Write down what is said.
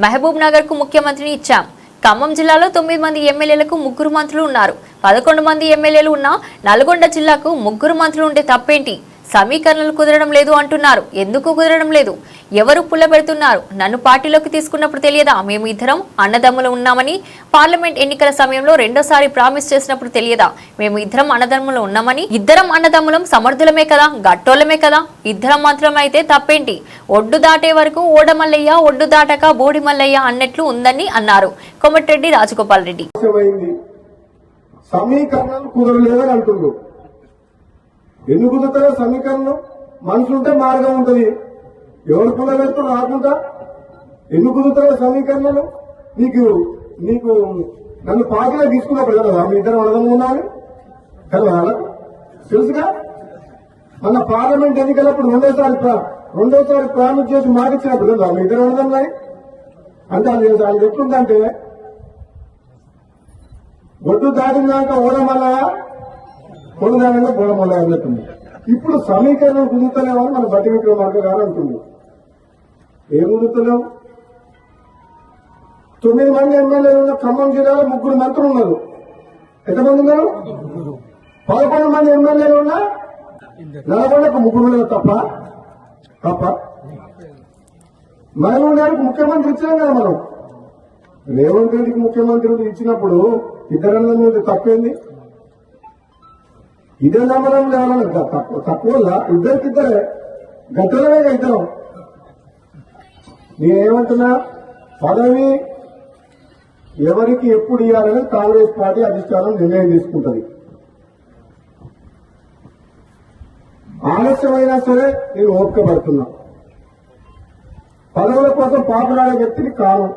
మహబూబ్ నగర్కు ముఖ్యమంత్రిని ఇచ్చాం. ఖమ్మం జిల్లాలో తొమ్మిది మంది ఎమ్మెల్యేలకు ముగ్గురు మంత్రులు ఉన్నారు. పదకొండు మంది ఎమ్మెల్యేలు ఉన్నా నల్గొండ జిల్లాకు ముగ్గురు మంత్రులు ఉంటే తప్పేంటి? సమీకరణలు కుదరడం లేదు అంటున్నారు. ఎందుకు కుదరడం లేదు? ఎవరు పుల్లబెడుతున్నారు నన్ను పార్టీలోకి తీసుకున్నప్పుడు తెలియదా? మేము ఇద్దరం అన్నదమ్ములు ఉన్నామని పార్లమెంట్ ఎన్నికల సమయంలో రెండోసారి ప్రామిస్ చేసినప్పుడు తెలియదా? మేము ఇద్దరం అన్నదమ్ములు ఉన్నామని ఇద్దరం అన్నదమ్ములం సమర్థులమే కదా గట్టోలమే కదా? ఇద్దరం మాత్రం అయితే తప్పేంటి? ఒడ్డు దాటే వరకు ఓడమల్లయ్య ఒడ్డు దాటక బోడి మల్లయ్య అన్నట్లు ఉందని అన్నారు. కోమటిరెడ్డి రాజగోపాల్ రెడ్డి. సమీకరణాలు కుదరలేదని అంటున్నారు ఎందుకు కుదురుతారో సమీకరణం? మనసుంటే మార్గం ఉంటుంది. ఎవరు కుదరలేదు రాకుండా ఎందుకు కుదురుతారో సమీకరణలు నీకు నీకు నన్ను పార్టీలో తీసుకున్నప్పుడు కదా మీ ఇద్దరు అర్థం ఉన్నాను కదా తెలుసుగా? మన పార్లమెంట్ ఎన్నికలప్పుడు రెండోసారి రెండోసారి ప్రామిస్ చేసి మాటిచ్చినప్పుడు కదా మీ ఇద్దరు అడగం అంటే అది అది ఎట్లుందంటే ఒడ్డు దాటినాక ఓడమల్లయ దాటినాక బోడమల్లయ అన్నట్టుంది ఇప్పుడు సమీకరణం కుదురుతలేమని మన బట్టి విక్రమార్క గారు అంటుంది ఏం కుదురుతలేవు? తొమ్మిది మంది ఎమ్మెల్యేలు ఉన్న ఖమ్మం జిల్లాలో ముగ్గురు మంత్రులు ఉన్నారు. ఎంతమంది ఉన్నారు? పదకొండు మంది ఎమ్మెల్యేలు ఉన్నా నల్గొండకు ముగ్గురు ఉన్నారు తప్ప. తప్ప. మహబూబ్ గారికి ముఖ్యమంత్రి ఇచ్చినాం కదా మనం. రేవంత్ రెడ్డికి ముఖ్యమంత్రి ఇచ్చినప్పుడు ఇద్దరన్న మీద తప్పేంది? ఇదే నమ్మడం కావాలని తక్కువ తక్కువ ఇద్దరికిద్దరే. గంటలనే ఇద్దరం. నేనేమంటున్నా? పదవి ఎవరికి ఎప్పుడు ఇవ్వాలని కాంగ్రెస్ పార్టీ అధిష్టానం నిర్ణయం తీసుకుంటుంది. ఆలస్యమైనా సరే నేను ఓపిక పడుతున్నా పదవుల కోసం పాపలాడే వ్యక్తిని కాను